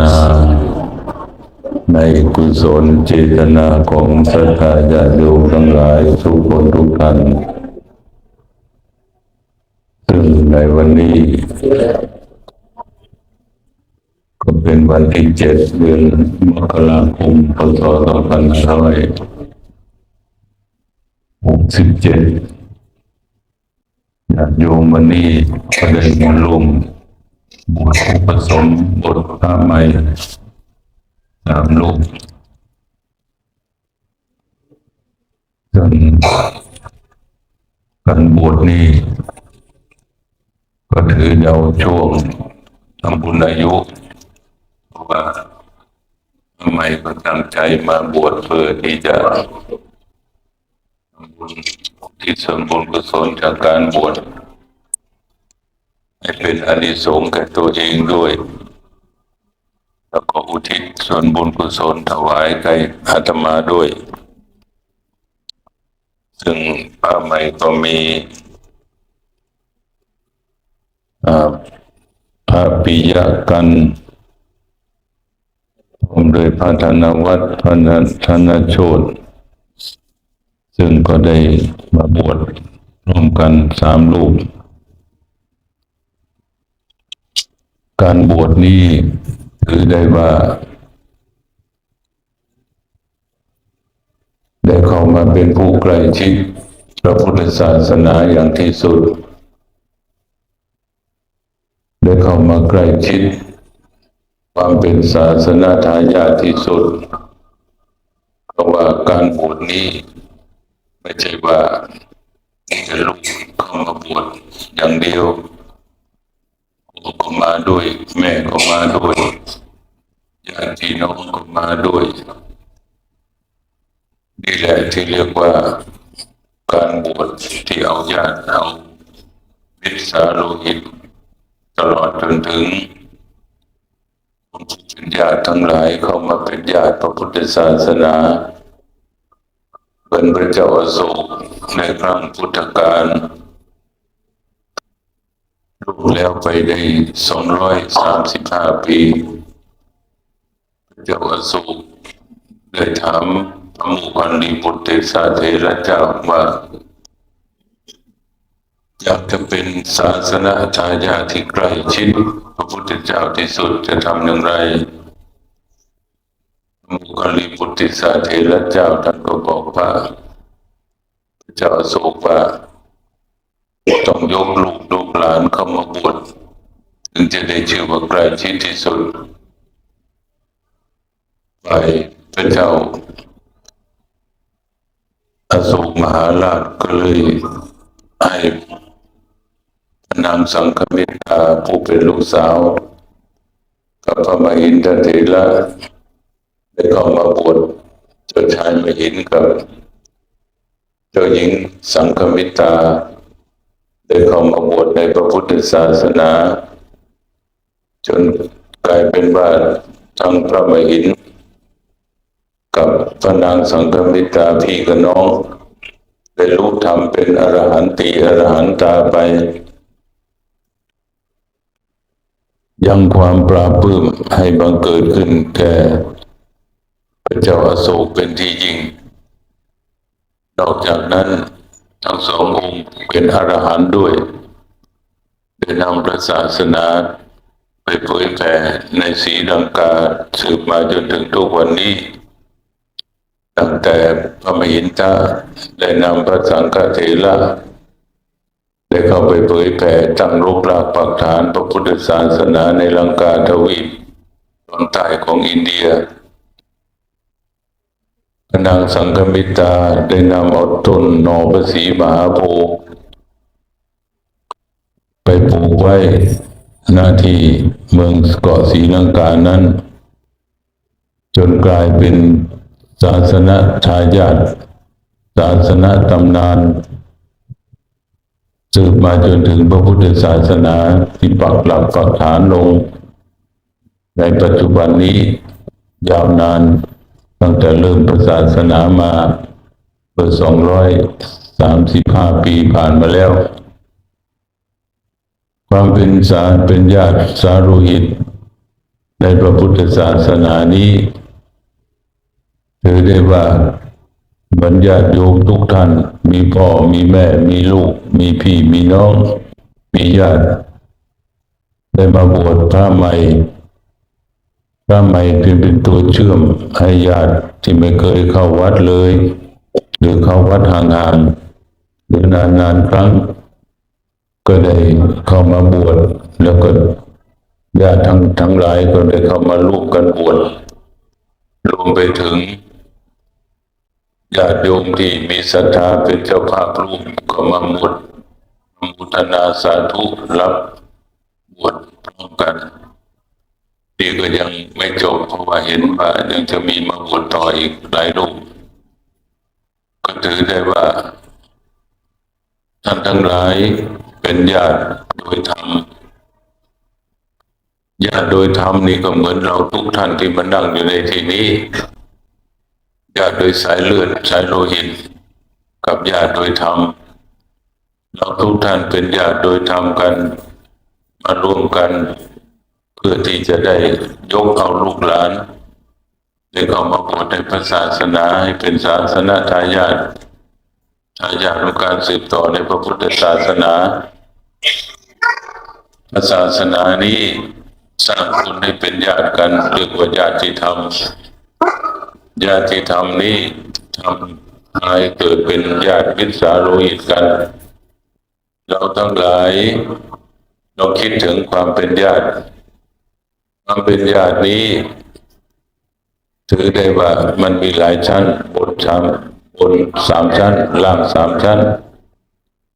นา ในกุศลเจตนาของศรัทธาญาติโยมทั้งหลายทุกคนทุกท่านซึ่งในวันนี้ ก็เป็นวันที่เจ็ดเดือนมกราคมพศสองพันห้าร้อยหกสิบเจ็ดญาติโยมวันนี้ก็ได้มาลง บวชอุปสมบทพระใหม่สามลูกจนการบวชนี้ก็ถือเอาช่วงทำบุญอายุเพราะว่าทำไมก็ตั้งใจมาบวชเพื่อที่จะทำบุญที่สมบูรณ์กุศลจากการบวช ให้เป็นอานิสงส์แก่ตัวเองด้วย แล้วก็อุทิศส่วนบุญกุศลถวายแก่อาตมาด้วย ซึ่งป้าใหม่ก็มีพระปิยกันผมโดยพระธนวัฒน์พระธนโชตซึ่งก็ได้มาบวชร่วมกันสามลูก การบวชนี้ถือได้ว่า ได้เข้ามาเป็นผู้ใกล้ชิดพระพุทธศาสนาอย่างที่สุด ได้เข้ามาใกล้ชิด ความเป็นศาสนาทายาทที่สุด เพราะว่าการบวชนี้ ไม่ใช่ว่าจะลุกเข้ามาบวชอย่างเดียว พ่อก็มาด้วย แม่ก็มาด้วยญาติพี่น้องก็มาด้วยนี่แหละที่เรียกว่าการบวชที่เอาญาติเอาวิสาโลหิตตลอดจนถึงเป็นญาติทั้งหลายเข้ามาเป็นญาติพระพุทธศาสนา เป็นพระเจ้าอโศกในครั้งพุทธกาล รูปแล้วไปได้สองร้อยสามสิบห้าปีเจ้าอโศกได้ถามพระมุขันลีบุตรเตสาเทระเจ้าว่าอยากจะเป็นศาสนาทายาที่ใกล้ชิดพระพุทธเจ้าที่สุดจะทำอย่างไรมุกลิปุติสาเทระเจ้าท่านก็บอกว่าเจ้าอโศกว่าต้องยกลูกานเข้ามาบวชถึงจะได้ชื่อว่าใกล้ชิดที่สุดไปพระเจ้าอโศกมหาราชก็เลยให้นางสังคมิตาผู้เป็นลูกสาวกับพระมหินทเถระได้เข้ามาบวชเจ้าชายมหินกับ เจ้าหญิงสังคมิตา ได้เข้ามาบวชในพระพุทธศาสนา จนกลายเป็นว่าทั้งพระมหิน กับพระนางสังคมิตาพี่กับน้องได้รู้ธรรมเป็นอรหันตีอรหันตาไป ยังความปราบปลื้มให้บังเกิดขึ้นแก่พระเจ้าอาโศกเป็นที่ยิ่งนอกจากนั้น ทั้งสององค์เป็นอรหันต์ด้วยได้นำพระศาสนาไปเผยแผ่ในสีลังกาสืบมาจนถึงทุกวันนี้ ตั้งแต่พระมหินทาได้นำพระสังฆเถระได้เข้าไปเผยแผ่ตั้งรกรากปักฐานพระพุทธศาสนาในลังกาทวีปตอนใต้ของอินเดีย นางสังฆมิตาได้นำเอาต้นหนอประสีมหาโพธิ์ไปปลูกไว้หน้าที่เมืองเกาะศรีลังกานั้น จนกลายเป็นศาสนาทายาทศาสนาตำนาน สืบมาจนถึงพระพุทธศาสนาที่ปักหลักปักฐานลง ในปัจจุบันนี้ยาวนาน ตั้งแต่เริ่มศาสนามาเปิดสองร้อยสามสิบห้าปีผ่านมาแล้ว ความเป็นสารเป็นญาติสารุหิต ในพระพุทธศาสนานี้ถือได้ว่าเหมือนญาติโยมทุกท่าน มีพ่อมีแม่ มีลูก มีพี่มีน้อง มีญาติ ได้มาบวชพระใหม่ พระใหม่เป็นเป็นตัวเชื่อมให้ญาติที่ไม่เคยเข้าวัดเลย หรือเข้าวัดห่างๆหรือนานๆครั้ง ก็ได้เข้ามาบวชแล้วก็ญาติทั้งทั้งหลายก็ได้เข้ามาร่วมกันบวชรวมไปถึงญาติโยมที่มีศรัทธาเป็นเจ้าภาพร่วมก็มาหมดมุทนาสาธุรับบวชพร้อมกัน นี่ก็ยังไม่จบเพราะว่าเห็นว่ายังจะมีมาบวชต่ออีกหลายรูปก็ถือได้ว่า ท่านทั้งหลายเป็นญาติโดยธรรมญาติโดยธรรมนี่ก็เหมือนเราทุกท่านที่มานั่งอยู่ในที่นี้ญาติโดยสายเลือดสายโลหิตกับญาติโดยธรรมเราทุกท่านเป็นญาติโดยธรรมกันมาร่วมกัน เพื่อที่จะได้ยกเอาลูกหลานได้เข้ามาบวชในพระศาสนาให้เป็นศาสนาทายาททายาทของการสืบต่อในพระพุทธศาสนาพระศาสนานี้สร้างคนให้เป็นญาติกันเรียกว่าญาติธรรมญาติธรรมนี้ทำให้เกิดเป็นญาติมิสาโลหิตกัน เราทั้งหลายลองคิดถึงความเป็นญาติ ควาเป็นญาตินี้ ถือได้ว่ามันมีหลายชั้น บนชั้นบนสามชั้น ล่างสามชั้น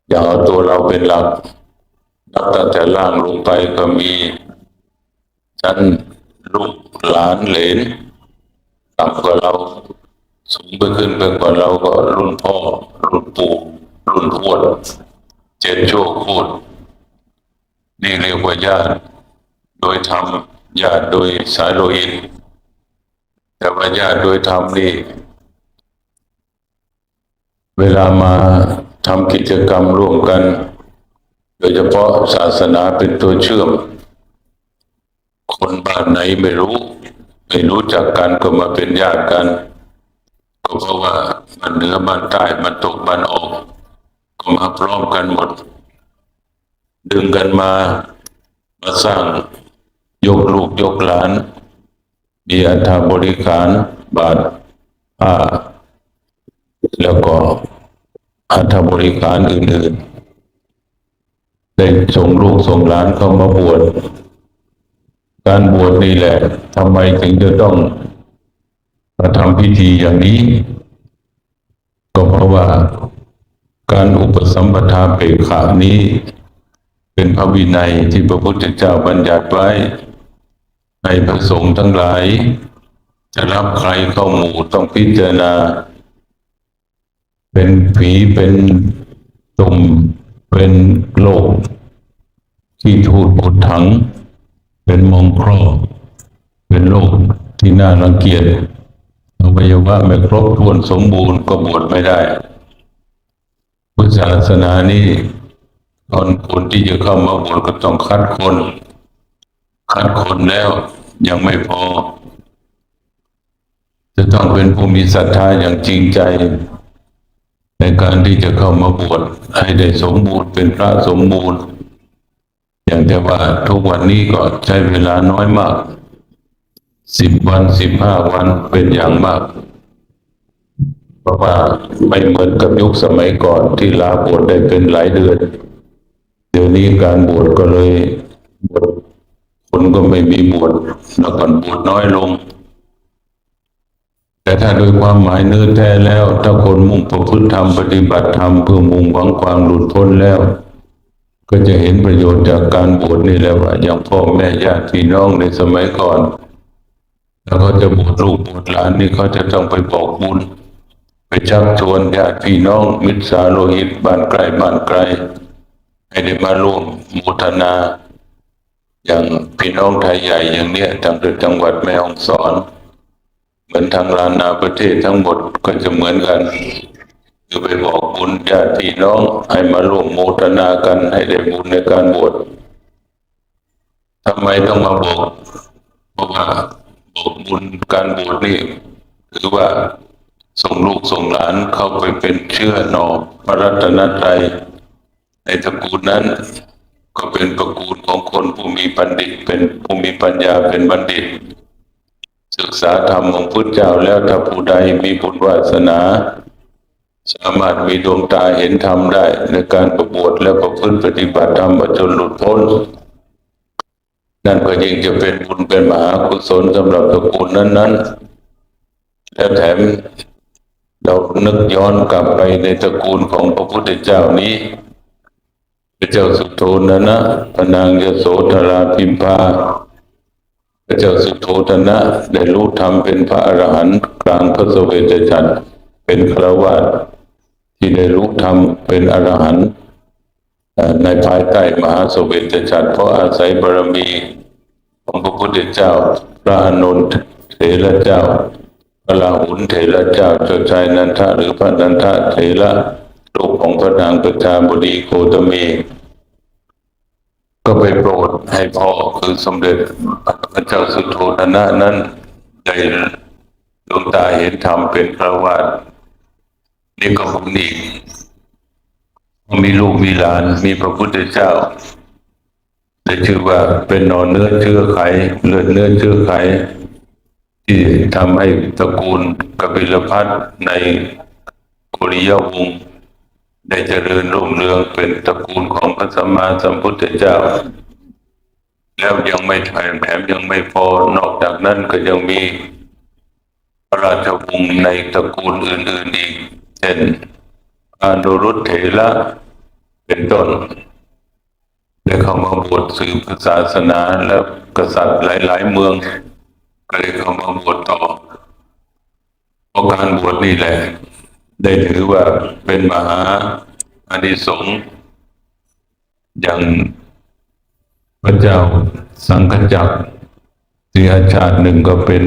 อย่าเอาตัวเราเป็นหลัก นับตั้งแต่ล่างลงไปก็มี ชั้นลูกหลานเหลนต่ำกว่าเราสูงไปขึ้นไปกว่าเราก็รุ่นพ่อ รุ่นปู่ รุ่นทวดเจ็ดโชคโคตรนี่เรียกว่าญาติโดยธรรม ญาติโดยสายโลหิตแต่ว่าญาติโดยธรรมนี่เวลามาทำกิจกรรมร่วมกัน โดยเฉพาะศาสนาเป็นตัวเชื่อม คนบ้านไหนไม่รู้ ไม่รู้จักกันก็มาเป็นญาติกัน ก็เพราะว่ามันเหนือบ้านใต้มันตกบ้านออกก็มาพร้อมกันหมด ดึงกันมามาสร้าง ยกลูกยกหลาน มีอัฐบริการบาทผ้าแล้วก็อัฐบริการอื่นๆ ได้ส่งลูกส่งหลานเข้ามาบวช การบวชนี่แหละทำไมถึงจะต้องมาทำพิธีอย่างนี้ ก็เพราะว่าการอุปสัมปทาเปกขานี้ เป็นพระวินัยที่พระพุทธเจ้าบัญญัติไว้ ให้พระสงฆ์ทั้งหลาย จะรับใครเข้าหมู่ต้องพิจารณา เป็นผีเป็นตุ่มเป็นโลก ที่ถูดผดถัง เป็นมองครอบเป็นโรคที่น่ารังเกียจอวัยวะไม่ครบถ้วนสมบูรณ์ก็บวชไม่ได้ พุทธศาสนานี้ตอนคนที่จะเข้ามาบวชก็ต้องคัดคน คัดคนแล้วยังไม่พอ จะต้องเป็นผู้มีศรัทธาอย่างจริงใจ ในการที่จะเข้ามาบวชให้ได้สมบูรณ์เป็นพระสมบูรณ์ อย่างแต่ว่าทุกวันนี้ก็ใช้เวลาน้อยมากสิบวันสิบห้าวันเป็นอย่างมาก เพราะว่าไม่เหมือนกับยุคสมัยก่อนที่ลาบวชได้เป็นหลายเดือน เดี๋ยวนี้การบวชก็เลยบวช คนก็ไม่มีบวชแล้วก็บวชน้อยลง แต่ถ้าโดยความหมายเนื้อแท้แล้ว ถ้าคนมุ่งประพฤติธรรมปฏิบัติธรรมเพื่อมุ่งหวังความหลุดพ้นแล้ว ก็จะเห็นประโยชน์จากการบวชนี่แหละว่าอย่างพ่อแม่ญาติพี่น้องในสมัยก่อนแล้วเขาจะบวชลูกบวชหลานนี่เขาจะต้องไปบอกบุญไปชักชวนญาติพี่น้องมิตรสาโลหิตบ้านไกลบ้านไกลให้ได้มาร่วมโมทนา อย่างพี่น้องไทยใหญ่อย่างเนี้ยทางจังหวัดแม่ฮ่องสอน เหมือนทางลานนาประเทศทั้งหมดก็จะเหมือนกันคือไปบอกบุญญาติพี่น้องให้มาร่วมโมทนากันให้ได้บุญในการบวชทำไมต้องมาบอกบราะว่าบทบุญการบวชนี่ถือว่าส่งลูกส่งหลานเข้าไปเป็นเชื่อหนอพระรัตนตรัยในตระกูลนั้น ก็เป็นตระกูลของคนผู้มีปัณฑิต เป็นผู้มีปัญญาเป็นบัณฑิต ศึกษาธรรมของพุทธเจ้าแล้วถ้าผู้ใดมีบุญวาสนา สามารถมีดวงตาเห็นธรรมได้ ในการประบวชและประพฤติปฏิบัติธรรมจนหลุดพ้น นั่นก็ยิ่งจะเป็นบุญเป็นมหากุศลสำหรับตระกูลนั้นๆและแถมเรานึกย้อนกลับไปในตระกูลของพระพุทธเจ้านี้ เจ้าสุโธนะนะพนางยโสธราพิมพาพระเจ้าสุโธทนะได้รู้ธรรมเป็นพระอรหันต์กลางพระสเวทจันทร์เป็นฆราวาสที่ได้รู้ธรรมเป็นอรหันต์ในภายใต้มหาสเวทจันทร์เพราะอาศัยบารมีของพระพุทธเจ้า พระอานนเถระเจ้าพระราหุลเถระเจ้าเจ้าชายนันทะหรือพระนันทะเถระ ลูกของพระนางประชาบดีโคตมีก็ไปโปรดให้พ่อคือสมเด็จพระเจ้าสุโธทนะนั้นได้ดวงตาเห็นธรรมเป็นพระวาสนี่ก็บุญอีกมีลูกมีหลานมีพระพุทธเจ้าได้ชื่อว่าเป็นนอนเนื้อเชื้อไขเลือดเนื้อเชื้อไข ที่ทำให้ตระกูลกบิลพัทในโกริยวงศ์ ได้เจริญรุ่งเรืองเป็นตระกูลของพระสัมมาสัมพุทธเจ้า แล้วยังไม่แถมแถมยังไม่พอนอกจากนั้นก็ยังมีพระราชวงศ์ในตระกูลอื่น ๆอีกเช่นอานุรุตเถระเป็นต้นได้เข้ามาบวชสืบศาสนาแล้วกษัตริย์หลาย ๆ เมือง ก็ได้เข้ามาบวชต่อเพราะการบวชนี่แหละ ได้ถือว่าเป็นมหาอานิสงส์อย่างพระเจ้าสังฆจักรเสียชาติหนึ่งก็เป็น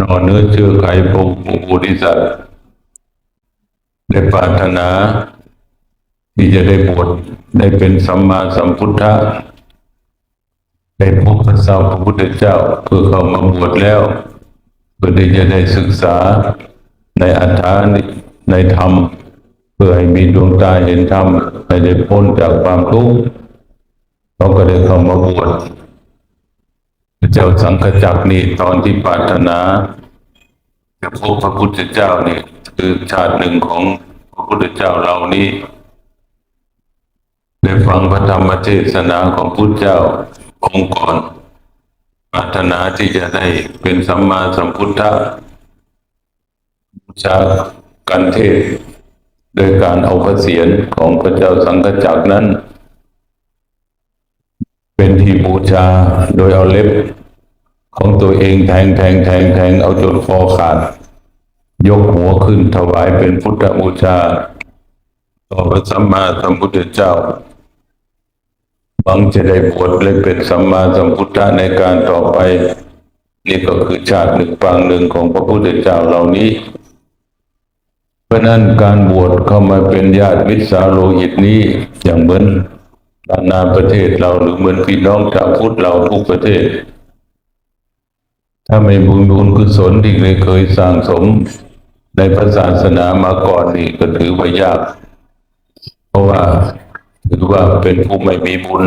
นอนเนื้อเชื่อไขพระโพธิสัตได้ปรารถนา ที่จะได้บวชได้เป็นสัมมาสัมพุทธะได้พบพระเจ้าพระพุทธเจ้าเพื่อเข้ามาบวชแล้วเพื่อที่จะได้ศึกษาในอัฏฐา ในธรรม เพื่อให้มีดวงตาเห็นธรรมให้ได้พ้นจากความทุกข์เขาก็ได้เข้ามาบวชพระเจ้าสังฆจักรนี่ตอนที่ปรารถนาจะพบพระพุทธเจ้านี่คือชาติหนึ่งของพระพุทธเจ้าเหล่านี้ได้ฟังพระธรรมเทศนาของพุทธเจ้าองค์ก่อนปรารถนาที่จะได้เป็นสัมมาสัมพุทธะบูชา กันเทศโดยการเอาพระเศียรของพระเจ้าสังฆจักรนั้น เป็นที่บูชาโดยเอาเล็บของตัวเองแทงแทงแทงแทงเอาจนคอขาด ยกหัวขึ้นถวายเป็นพุทธบูชา ต่อพระสัมมาสัมพุทธเจ้าหวังจะได้บวชเลยเป็นสัมมาสัมพุทธะในการต่อไป นี่ก็คือชาติหนึ่งปางหนึ่งของพระพุทธเจ้าเหล่านี้ ราะนั้นการบวชเข้ามาเป็นญาติมิตรสาโลหิตนี้อย่างเหมือนนานาประเทศเราหรือเหมือนพี่น้องชาวพุทธเราทุกประเทศ ถ้าไม่บุญบุญกุศลที่เคยเคยสั่งสมในพระศาสนามาก่อนนี่ก็ถือว่ายาก เพราะว่าถือว่าเป็นผู้ไม่มีบุญ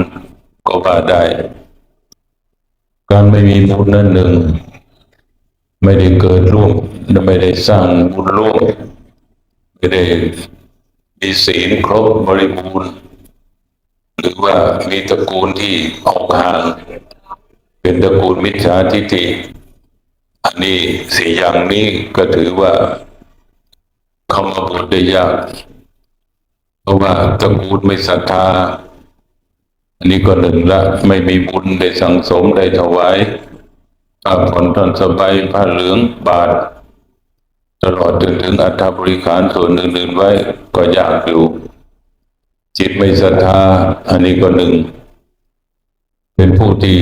ก็ว่าได้ การไม่มีบุญนั้นหนึ่ง ไม่ได้เกิดร่วมและไม่ได้สร้างบุญร่วม ไม่ได้มีศีลครบบริบูรณ์ หรือว่ามีตระกูลที่ออกห่าง เป็นตระกูลมิจฉาทิฏฐิอันนี้สี่อย่างนี้ก็ถือว่าเข้ามาบวชได้ยาก เพราะว่าตระกูลไม่ศรัทธา อันนี้ก็หนึ่งละ ไม่มีบุญได้สั่งสมได้ถวายผ้าผ่อนท่อนสบายผ้าเหลืองบาท ตลอดจนถึงอัฐบริขารส่วนอื่นๆไว้ก็ยากอยู่ จิตไม่ศรัทธาอันนี้ก็หนึ่ง เป็นผู้ที่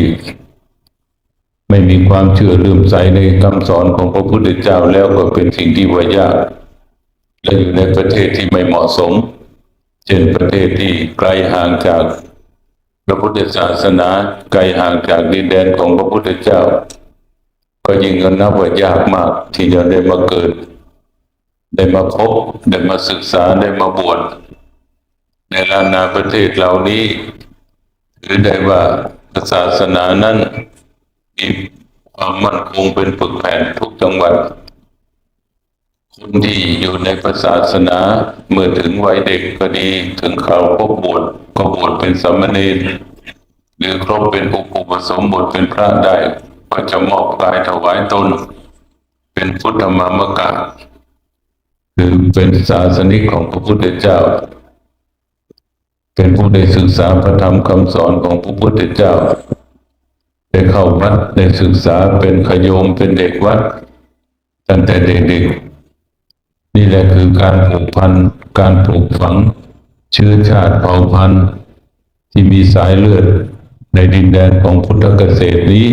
ไม่มีความเชื่อลืมใสในคำสอนของพระพุทธเจ้าแล้วก็เป็นสิ่งที่ว่ายากและอยู่ในประเทศที่ไม่เหมาะสม เช่นประเทศที่ไกลห่างจากพระพุทธศาสนาไกลห่างจากดินแดนของพระพุทธเจ้า ก็ยิ่งนับว่ายากมาก ที่จะได้มาเกิด ได้มาพบ ได้มาศึกษาได้มาบวชในลานาประเทศเหล่านี้ถือได้ว่าศาสนานั้นมีความมั่นคงเป็นปึกแผ่นทุกจังหวัดคนที่อยู่ในศาสนาเมื่อถึงวัยเด็กก็ดี ถึงคราพบบวชก็บวชเป็นสามเณรหรือครบเป็นอุปสมบทเป็นพระได้ ก็จะมอบกายถวายตน เป็นพุทธมามกะคือเป็นศาสนิกของพระพุทธเจ้า เป็นผู้ได้ศึกษาพระธรรมคำสอนของพระพุทธเจ้า ได้เข้าวัดได้ศึกษาเป็นขโยมเป็นเด็กวัด ตั้งแต่เด็กๆ นี่แหละคือการผูกพันการปลูกฝังเชื้อชาติเผ่าพันธุ์ที่มีสายเลือดในดินแดนของพุทธเกษตรนี้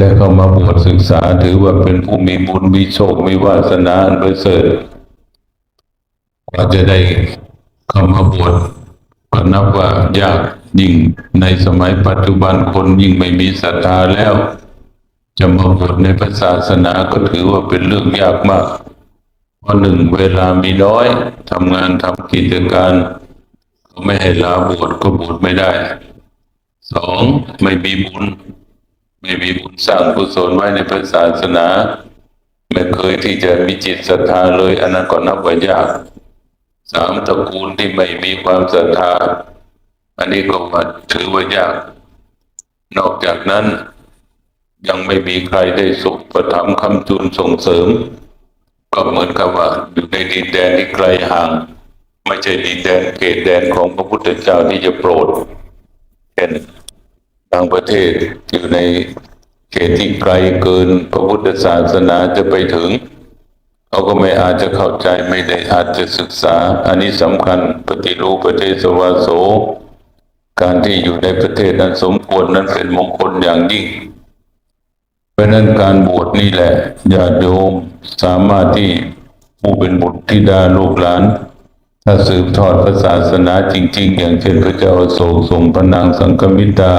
และเข้ามาบวชศึกษาถือว่าเป็นผู้มีบุญมีโชคมีวาสนาอันประเสริฐกว่าจะได้เข้ามาบวชก็นับว่ายากยิ่งในสมัยปัจจุบันคนยิ่งไม่มีศรัทธาแล้ว จะมาบวชในพระศาสนาก็ถือว่าเป็นเรื่องยากมากเพราะหนึ่งเวลามีน้อยทำงานทำกิจการก็ไม่ให้ลาบวชก็บวชไม่ได้สองไม่มีบุญ ไม่มีบุญสร้างกุศลไว้ในพระศาสนา ไม่เคยที่จะมีจิตศรัทธาเลยอันนั้นก็นับว่ายากสามตระกูลที่ไม่มีความศรัทธา อันนี้ก็ว่าถือว่ายาก นอกจากนั้นยังไม่มีใครได้สุขประทับคำจุนส่งเสริม ก็เหมือนกับว่าอยู่ในดินแดนที่ไกลห่าง ไม่ใช่ดินแดนเขตแดนของพระพุทธเจ้าที่จะโปรดเช่น บางประเทศอยู่ในเขตที่ไกลเกินพระพุทธศาสนาจะไปถึงเขาก็ไม่อาจจะเข้าใจไม่ได้อาจจะศึกษา อันนี้สำคัญปฏิรูปประเทศสวาโส การที่อยู่ในประเทศนั้นสมควรนั้นเป็นมงคลอย่างยิ่ง เพราะนั้นการบวชนี่แหละญาติโยมสามารถที่ผู้เป็นบุตรธิดาลูกหลาน ถ้าสืบทอดศาสนาจริง ๆ อย่างเช่นพระเจ้าอโศกทรงพระนางสังคมิตา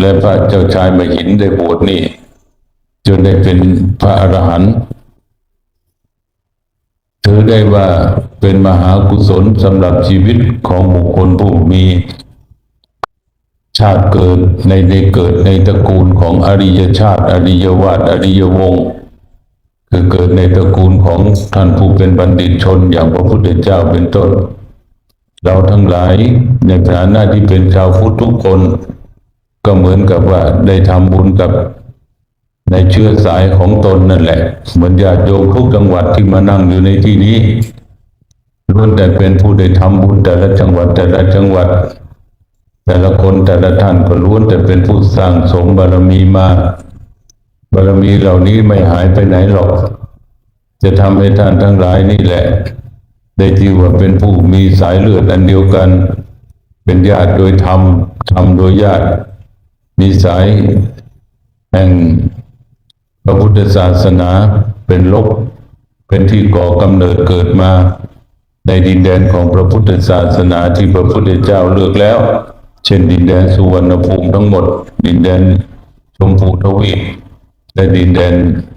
และพระเจ้าชายมหินได้บวชนี่ จนได้เป็นพระอรหันต์ถือได้ว่าเป็นมหากุศลสำหรับชีวิตของบุคคลผู้มี ชาติเกิดในในเกิดในตระกูลของอริยชาติอริยวาสอริยวงศ์คือเกิดในตระกูลของท่านผู้เป็นบัณฑิตชนอย่างพระพุทธเจ้าเป็นต้น เราทั้งหลายในฐานะที่เป็นชาวพุทธทุกคน ก็เหมือนกับว่าได้ทำบุญกับในเชื้อสายของตนนั่นแหละ เหมือนญาติโยมทุกจังหวัดที่มานั่งอยู่ในที่นี้ล้วนแต่เป็นผู้ได้ทำบุญแต่ละจังหวัดแต่ละจังหวัด แต่ละคนแต่ละท่านก็ล้วนแต่เป็นผู้สร้างสมบารมีมา บารมีเหล่านี้ไม่หายไปไหนหรอก จะทำให้ท่านทั้งหลายนี่แหละ ได้ชื่ว่าเป็นผู้มีสายเลือดอันเดียวกัน เป็นญาติโดยธรรมธรรมโดยญาติ มีสายแห่งพระพุทธศาสนาเป็นลกเป็นที่ก่อกำเนิดเกิดมาในดินแดนของพระพุทธศาสนาที่พระพุทธเจ้าเลือกแล้ว เช่นดินแดนสุวรรณภูมิทั้งหมด ดินแดนชมพูทวีปและดินแดน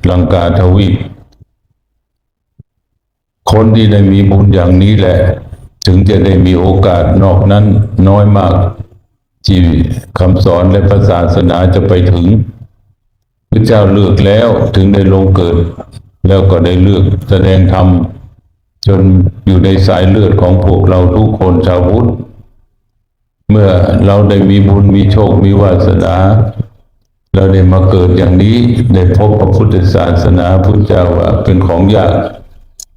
ลังกาทวีปคนที่ได้มีบุญอย่างนี้แหละ ถึงจะได้มีโอกาสนอกนั้นน้อยมาก ที่คำสอนและพระศาสนาจะไปถึงพระเจ้าเลือกแล้วถึงได้ลงเกิด แล้วก็ได้เลือกแสดงธรรมจนอยู่ในสายเลือดของพวกเราทุกคนชาวพุทธเมื่อเราได้มีบุญมีโชคมีวาสนา เราได้มาเกิดอย่างนี้ได้พบพระพุทธศาสนาพุทธเจ้าว่าเป็นของยาก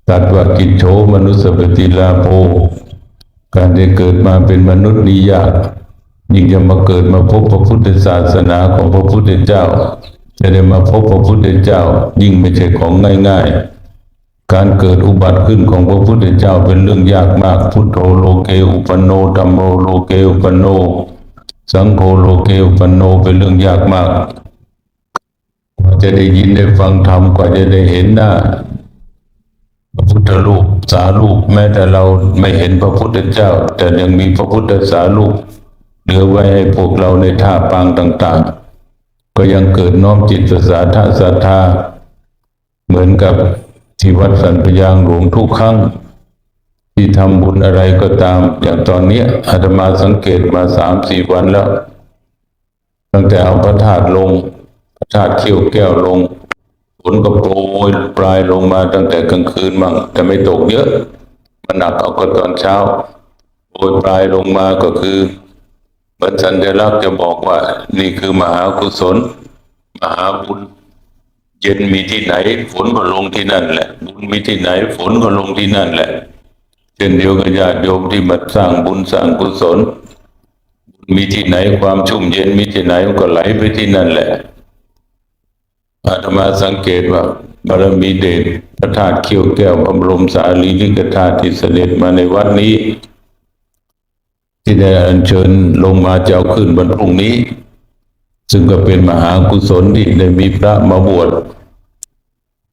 ตัดว่ากิจโฉมนุสสปฏิลาโภการได้เกิดมาเป็นมนุษย์นี้ยาก ยิ่งจะมาเกิดมาพบพระพุทธศาสนาของพระพุทธเจ้า จะได้มาพบพระพุทธเจ้า ยิ่งไม่ใช่ของง่ายๆ การเกิดอุบัติขึ้นของพระพุทธเจ้าเป็นเรื่องยากมาก พุทโธโลเกอุปนโนธรรมโมโลเกอุปนโน สังโฆโลเกอุปนโนเป็นเรื่องยากมากกว่าจะได้ยินได้ฟังธรรมกว่าจะได้เห็นหน้าพระพุทธรูปสารูปแม้แต่เราไม่เห็นพระพุทธเจ้า แต่ยังมีพระพุทธสารูป เหลือไว้ให้พวกเราในท่าปางต่างๆ ก็ยังเกิดน้อมจิตประสาทศรัทธา เหมือนกับที่วัดสันพยางหลวงทุกครั้ง ที่ทำบุญอะไรก็ตาม อย่างตอนนี้อาตมาสังเกตมาสามสี่วันแล้ว ตั้งแต่เอาพระธาตุลง พระธาตุเขี้ยวแก้วลงฝนก็โปรยปลายลงมาตั้งแต่กลางคืนมั่งแต่ไม่ตกเยอะ มันหนักเอาก็ตอนเช้าโปรยปลายลงมาก็คือ เหมือนสัญลักษณ์จะบอกว่า นี่คือมหากุศล มหาบุญ เย็นมีที่ไหน ฝนก็ลงที่นั่นแหละ บุญมีที่ไหน ฝนก็ลงที่นั่นแหละ เช่นเดียวกับญาติโยมที่มาสร้างบุญสร้างกุศล มีที่ไหนความชุ่มเย็นมีที่ไหนมันก็ไหลไปที่นั่นแหละอาตมาสังเกตว่าบารมีเดชพระธาตุเขียวแก้วบรมสารีริกธาตุที่เสด็จมาในวัดนี้ ที่ได้อัญเชิญลงมาจะเอาขึ้นวันพรุ่งนี้ ซึ่งก็เป็นมหากุศลที่ได้มีพระมาบวช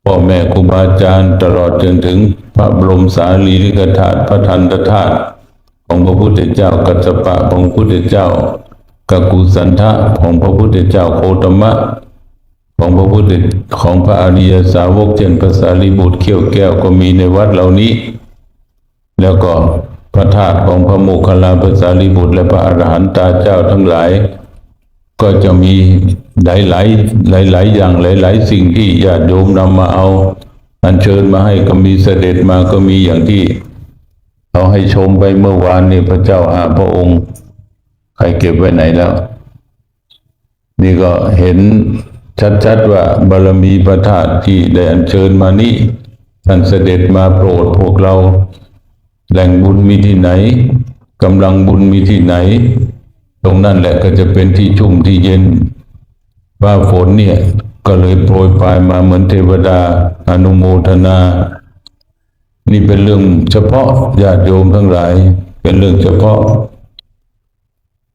พ่อแม่ครูบาอาจารย์ตลอดจนถึงพระบรมสารีริกธาตุพระทันตธาตุของพระพุทธเจ้ากัสสปะของพระพุทธเจ้ากกุสันทะของพระพุทธเจ้าโคตมะ ของพระพุทธของพระอริยสาวกเช่นพระสารีบุตรเขี้ยวแก้วก็มีในวัดเหล่านี้ แล้วก็ พระธาตุของพระโมคคัลลาภาษารีบุตร และพระอรหันตาเจ้าทั้งหลาย ก็จะมีหลายหลายหลายหลายๆอย่างหลายหลายๆสิ่งที่ญาติโยมนำมาเอาอัญเชิญมาให้ก็มีเสด็จมาก็มีอย่างที่เขาให้ชมไปเมื่อวานนี่พระเจ้าอาพระองค์ ใครเก็บไว้ไหนแล้ว นี่ก็เห็นชัดๆว่าบารมีพระธาตุที่ได้อัญเชิญมานี้ท่านเสด็จมาโปรดพวกเรา แหล่งบุญมีที่ไหนกำลังบุญมีที่ไหน ตรงนั้นแหละก็จะเป็นที่ชุ่มที่เย็นว่าฝนเนี่ยก็เลยโปรยปลายมาเหมือนเทวดาอนุโมทนา นี่เป็นเรื่องเฉพาะญาติโยมทั้งหลาย เป็นเรื่องเฉพาะ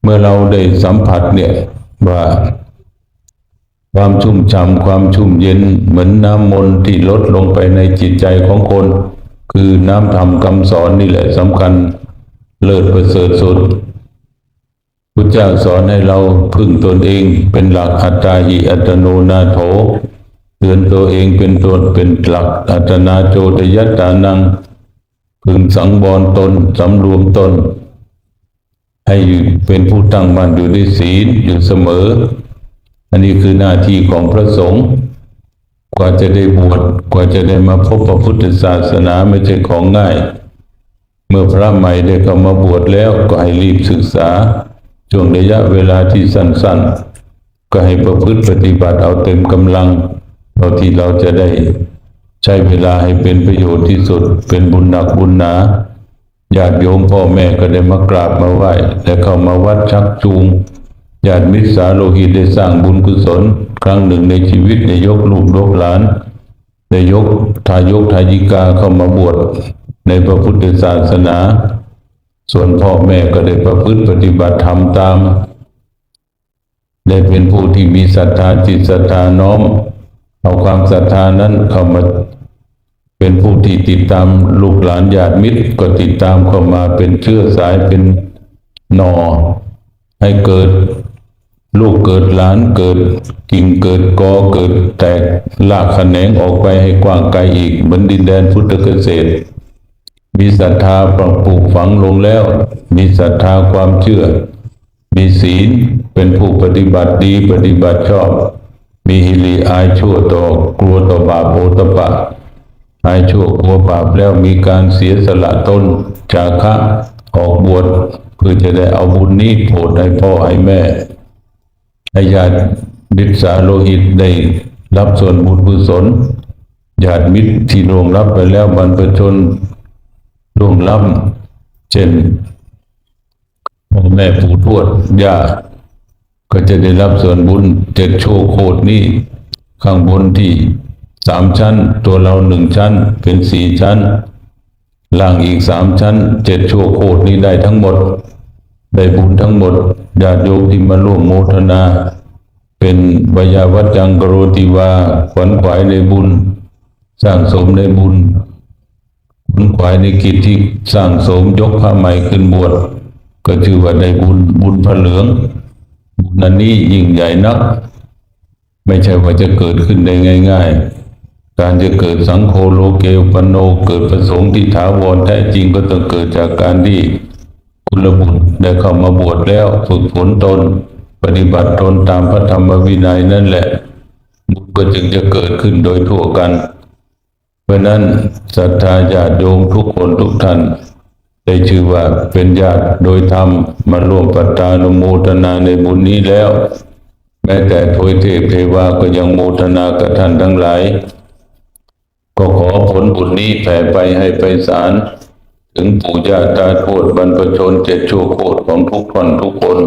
เมื่อเราได้สัมผัสเนี่ยว่าความชุ่มฉ่ำความชุ่มเย็นเหมือนน้ำมนต์ที่ลดลงไปในจิตใจของคน คือน้ำธรรมคำสอนนี่แหละสำคัญเลิศประเสริฐสุดพุทธเจ้าสอนให้เราพึ่งตนเองเป็นหลักอัตตาหิอัตโนนาโถเตือนตัวเองเป็นตัวเป็นหลักอัตนาโจตยัตตานัง พึงสังวรตนสำรวมตน ให้อยู่เป็นผู้ตั้งมั่นอยู่ในศีลอยู่เสมอ อันนี้คือหน้าที่ของพระสงฆ์ กว่าจะได้บวชกว่าจะได้มาพบพระพุทธศาสนาไม่ใช่ของง่าย เมื่อพระใหม่ได้เข้ามาบวชแล้วก็ให้รีบศึกษาช่วงระยะเวลาที่สั้นๆ ก็ให้ประพฤติปฏิบัติเอาเต็มกำลังเท่าที่เราจะได้ใช้เวลาให้เป็นประโยชน์ที่สุด เป็นบุญหนักบุญหนาญาติโยมพ่อแม่ก็ได้มากราบมาไหว้และเข้ามาวัดชักจูง ญาติมิตรสาโลหิตได้สร้างบุญกุศล ครั้งหนึ่งในชีวิตได้ยกลูกยกหลานได้ยกทายกทายิกาเข้ามาบวชในพระพุทธศาสนา ส่วนพ่อแม่ก็ได้ประพฤติปฏิบัติธรรมตาม ได้เป็นผู้ที่มีศรัทธาจิตศรัทธาน้อม เอาความศรัทธานั้นเข้ามาเป็นผู้ที่ติดตามลูกหลานญาติมิตรก็ติดตามเข้ามาเป็นเชื้อสายเป็นหนอให้เกิด ลูกเกิดหลานเกิดกิ่งเกิดกอเกิดแตกลากแขนงออกไปให้กว้างไกลอีก เหมือนดินแดนพุทธเกษตร มีศรัทธาปรับปลูกฝังลงแล้ว มีศรัทธาความเชื่อ มีศีลเป็นผู้ปฏิบัติดีปฏิบัติชอบ มีฮิริอายชั่วต่อกลัวต่อบาปโอตปะอายชั่วกลัวบาปแล้วมีการเสียสละตนจาคะออกบวชเพื่อจะได้เอาบุญนี้โปรดให้พ่อให้แม่ ให้ญาติมิตรสาโลหิตได้รับส่วนบุญกุศลญาติมิตรที่ล่วงรับไปแล้วบรรพชนล่วงลับเช่นพ่อแม่ปู่ทวดย่าก็จะได้รับส่วนบุญเจ็ดโชโคดนี้ ข้างบนที่สามชั้น ตัวเราหนึ่งชั้น เป็นสี่ชั้น ล่างอีกสามชั้น เจ็ดโชโคดนี้ได้ทั้งหมด ได้บุญทั้งหมดญาติโยมที่มาร่วมโมทนา เป็นวยาวัจจังกรติวาขวัญขวายในบุญ สร้างสมในบุญขวนขวายในกิจที่สร้างสมยกพระใหม่ขึ้นบวชก็ชื่อว่าได้บุญบุญพระเหลือง บุญอันนี้ยิ่งใหญ่นัก ไม่ใช่ว่าจะเกิดขึ้นได้ง่าย ๆ การจะเกิดสังโฆโลเกวปโนเกิดประสงค์ที่ถาวรแท้จริงก็ต้องเกิดจากการที่ กุลบุตรได้เข้ามาบวชแล้วฝึกฝนตน ปฏิบัติตนตามพระธรรมวินัยนั่นแหละ บุญก็จึงจะเกิดขึ้นโดยทั่วกัน เพราะนั้นศรัทธาญาติโยมทุกคนทุกท่านได้ชื่อว่าเป็นญาติโดยธรรมมาร่วมปัตตานุโมทนาในบุญนี้แล้ว แม้แต่ทวยเทพเทวาก็ยังโมทนากับท่านทั้งหลาย ก็ขอผลบุญนี้แผ่ไปให้ไปสาร ถึงปู่ย่าตาโทษบรรพชนเจ็ดชั่วโคตรของทุกท่านทุกคน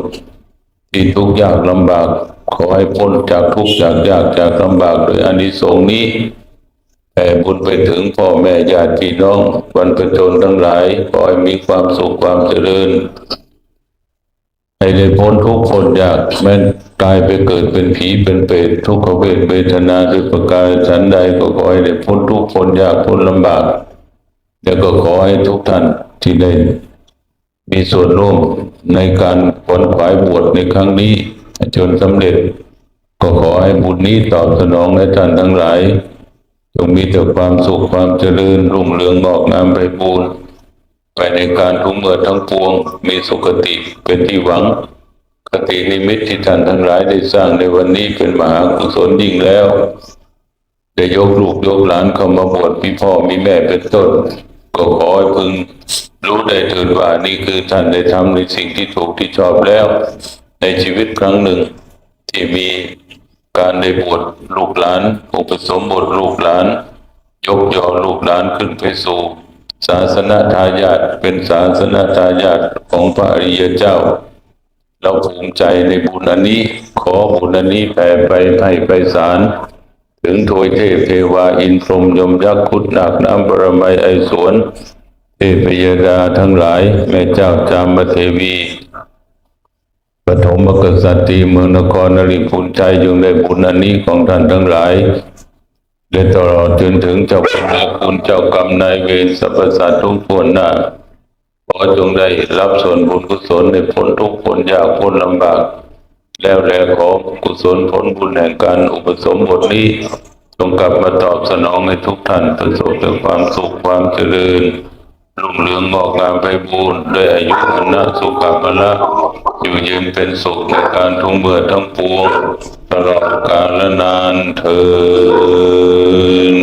ที่ทุกยากลำบาก ขอให้พ้นจากทุกจากยากจากลำบากโดยอานิสงส์นี้แผ่บุญไปถึงพ่อแม่ญาติพี่น้องบรรพชนทั้งหลายขอให้มีความสุขความเจริญให้ได้พ้นทุกข์พ้นยากแม้ตายไปเกิดเป็นผีเป็นเปรตทุกขเวทเวทนาด้วยประการฉันใดก็ขอให้ได้พ้นทุกข์พ้นยากพ้นลำบาก แล้วก็ขอให้ทุกท่านที่ได้มีส่วนร่วมในการขวนขวายบวชในครั้งนี้จนสำเร็จ ก็ขอให้บุญนี้ตอบสนองให้ท่านทั้งหลาย จงมีแต่ความสุขความเจริญรุ่งเรืองงอกงามไปบูรณ์ไปในการทุกเมื่อทั้งปวง มีสุขติเป็นที่หวังคตินิมิตที่ท่านทั้งหลายได้สร้างในวันนี้เป็นมหากุศลยิ่งแล้ว ได้ยกลูกยกหลานเข้ามาบวชมีพ่อมีแม่เป็นต้น ก็ขอให้พึงรู้ได้เถิดว่านี่คือท่านได้ทำในสิ่งที่ถูกที่ชอบแล้ว ในชีวิตครั้งหนึ่ง ที่มีการได้บวชลูกหลาน อุปสมบทลูกหลาน ยกยอลูกหลานขึ้นไปสู่ศาสนาทายาทเป็นศาสนาทายาทของพระอริยเจ้า เราภูมิใจในบุญอันนี้ ขอบุญอันนี้แผ่ไปให้ไปสาร ถึงโทยเทพเทวาอินทรมยมยักษ์คุดนาคน้ำบรมัยไอสวนเทพยดาทั้งหลาย แม่เจ้าจามเทวีปฐมกษัตริย์เมืองนครนริพุนชัยจงได้บุญอันนี้ของท่านทั้งหลายและตลอดจนถึงเจ้าคุณนายคุณเจ้ากรรมนายเวรสรรพสัตว์ทุกคนน้าขอจงได้รับส่วนบุญกุศลในพ้นทุกข์พ้นยากพ้นลำบาก แล้วแลขอกุศลผลบุญแห่งการอุปสมบทนี้จงกลับมาตอบสนองให้ทุกท่านประสบแต่ความสุขความเจริญรุ่งเรืองงอกงามไปบูรณ์ด้วยอายุวันนะสุขภาละอยู่เย็นเป็นสุขในการทุกเมื่อทั้งปวงตลอดกาลนานเทิน